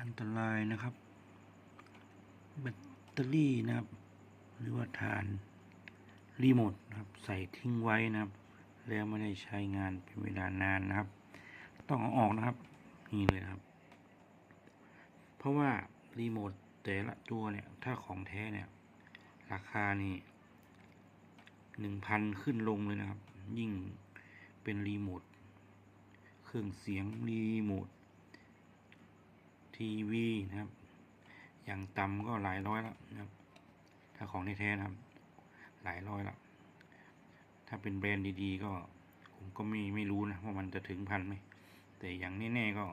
อันตรายนะครับ แบตเตอรี่นะครับ หรือว่าฐานรีโมทนะครับ ใส่ทิ้งไว้นะครับ แล้วไม่ได้ใช้งานเป็นเวลานานนะครับ ต้องเอาออกนะครับ นี่เลยครับ เพราะว่ารีโมทแต่ละตัวเนี่ย ถ้าของแท้เนี่ย ราคานี่หนึ่งพันขึ้นลงเลยนะครับ ยิ่งเป็นรีโมท เครื่องเสียงรีโมท ทีวีนะครับ อย่างต่ำก็หลายร้อยแล้วนะครับ ถ้าของแท้ๆนะครับ หลายร้อยแล้วถ้าเป็นแบรนด์ดีๆ ก็ผมก็ไม่ไม่รู้นะว่ามันจะถึงพันไหมแต่อย่างแน่ๆก็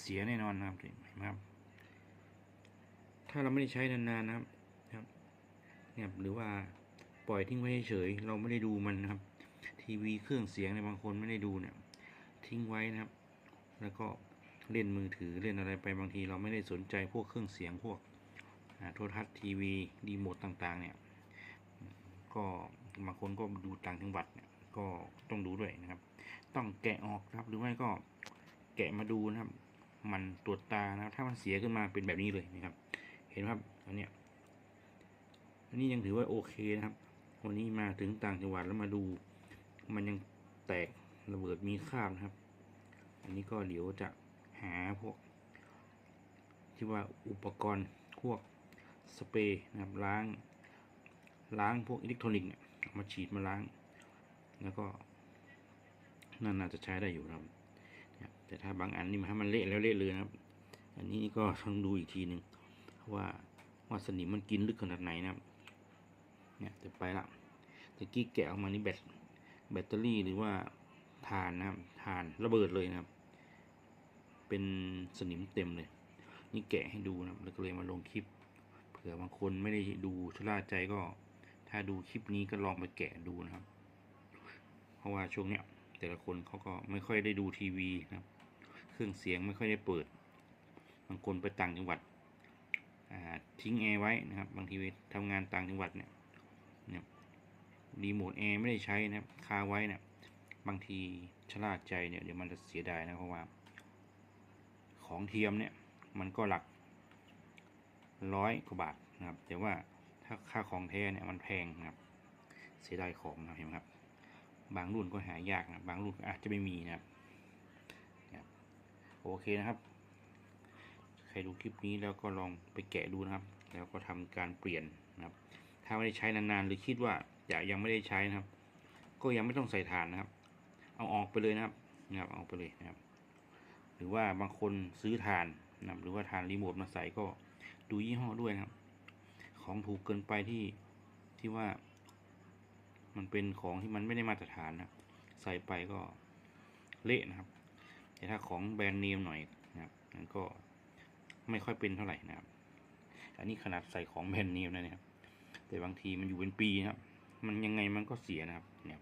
เสียแน่นอนนะครับเห็นไหมครับ ถ้าเราไม่ได้ใช้นานๆนะครับนะครับเนี่ยหรือว่าปล่อยทิ้งไว้เฉยเราไม่ได้ดูมันนะครับ ทีวีเครื่องเสียงในบางคนไม่ได้ดูเนี่ย ทิ้งไว้นะครับ แล้วก็ เล่นมือถือเล่นอะไรไปบางทีเราไม่ได้สนใจพวกเครื่องเสียงพวกโทรทัศน์ทีวีรีโมทต่างๆเนี่ยก็บางคนก็ดูต่างจังหวัดเนี่ยก็ต้องดูด้วยนะครับ ต้องแกะออกครับหรือไม่ก็แกะมาดูนะครับ มันตรวจตานะครับถ้ามันเสียขึ้นมาเป็นแบบนี้เลยนะครับ เห็นครับอันเนี้ยอันนี้ยังถือว่าโอเคนะครับ วันนี้มาถึงต่างจังหวัดแล้วมาดู มันยังแตกระเบิดมีคราบนะครับ อันนี้ก็เดี๋ยวจะ หาพวกที่ว่าอุปกรณ์พวกสเปรย์นะครับล้างล้างพวกอิเล็กทรอนิกส์เนี่ยเอามาฉีดมาล้าง แล้วก็นั่นน่าจะใช้ได้อยู่นะครับ แต่ถ้าบางอันนี่มันถ้มันเละแล้วเละเลยนะครับ อันนี้ก็ต้องดูอีกทีหนึ่งว่าว่าสนิมมันกินลึกขนาดไหนนะครับ เนี่ยจะไปละตะกี้แกะออกมานี่แบตแบตเตอรี่หรือว่าฐานนะครับฐานระเบิดเลยนะครับ เป็นสนิมเต็มเลย นี่แกะให้ดูนะครับแล้วก็เลยมาลงคลิป เผื่อบางคนไม่ได้ดูชล่าใจก็ ถ้าดูคลิปนี้ก็ลองไปแกะดูนะครับ เพราะว่าช่วงเนี้ย แต่ละคนเขาก็ไม่ค่อยได้ดูทีวีนะครับ เครื่องเสียงไม่ค่อยได้เปิด บางคนไปต่างจังหวัดทิ้งแอร์ไว้นะครับ บางทีไปทำงานต่างจังหวัดเนี่ยเนี่ยรีโมทแอร์ไม่ได้ใช้นะครับคาไว้เนี่ยบางทีชะล่าใจเนี่ยเดี๋ยวมันจะเสียดายนะเพราะว่า ของเทียมเนี่ยมันก็หลักร้อยกว่าบาทนะครับ แต่ว่าถ้าค่าของแท้เนี่ยมันแพงนะครับ เสียดายของนะเห็นไหมครับ บางรุ่นก็หายากนะบางรุ่นอาจจะไม่มีนะครับโอเคนะครับ ใครดูคลิปนี้แล้วก็ลองไปแกะดูนะครับ แล้วก็ทำการเปลี่ยนนะครับ ถ้าไม่ได้ใช้นานๆหรือคิดว่าจะยังไม่ได้ใช้นะครับ ก็ยังไม่ต้องใส่ถ่านนะครับ เอาออกไปเลยนะครับนะครับ เอาไปเลยนะครับ หรือว่าบางคนซื้อถ่านนะหรือว่าถ่านรีโมทมาใส่ก็ดูยี่ห้อด้วยนะครับ ของถูกเกินไปที่ที่ว่า มันเป็นของที่มันไม่ได้มาตรฐานนะใส่ไปก็เละนะครับ แต่ถ้าของแบรนด์เนมหน่อยนะครับมันก็ไม่ค่อยเป็นเท่าไหร่นะครับ อันนี้ขนาดใส่ของแบรนด์เนมนะเนี่ยครับแต่บางทีมันอยู่เป็นปีนะครับ มันยังไงมันก็เสียนะครับเนี่ย